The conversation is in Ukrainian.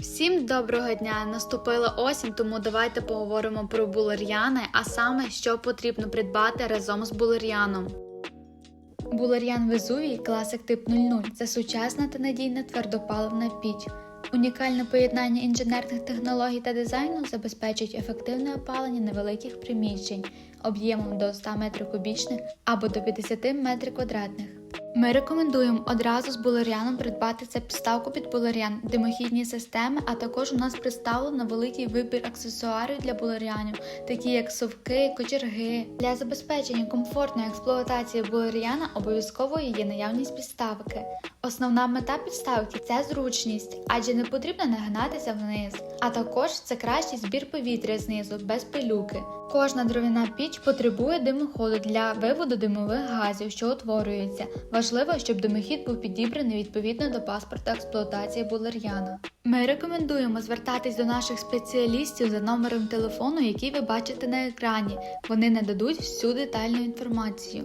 Всім доброго дня! Наступила осінь, тому давайте поговоримо про булер'яни, а саме, що потрібно придбати разом з булер'яном. Булер'ян Везувій класик тип 00 це сучасна та надійна твердопаливна піч. Унікальне поєднання інженерних технологій та дизайну забезпечують ефективне опалення невеликих приміщень об'ємом до 100 метрів кубічних або до 50 метрів квадратних. Ми рекомендуємо одразу з булер'яном придбати це підставку під булер'ян, димохідні системи, а також у нас представлено великий вибір аксесуарів для булер'янів, такі як совки, кочерги. Для забезпечення комфортної експлуатації булер'яна обов'язково є наявність підставки. Основна мета підставки це зручність, адже не потрібно нагинатися вниз, а також це кращий збір повітря знизу без пилюки. Кожна дров'яна піч потребує димоходу для виводу димових газів, що утворюються. Важливо, щоб димохід був підібраний відповідно до паспорта експлуатації булер'яна. Ми рекомендуємо звертатись до наших спеціалістів за номером телефону, який ви бачите на екрані. Вони нададуть всю детальну інформацію.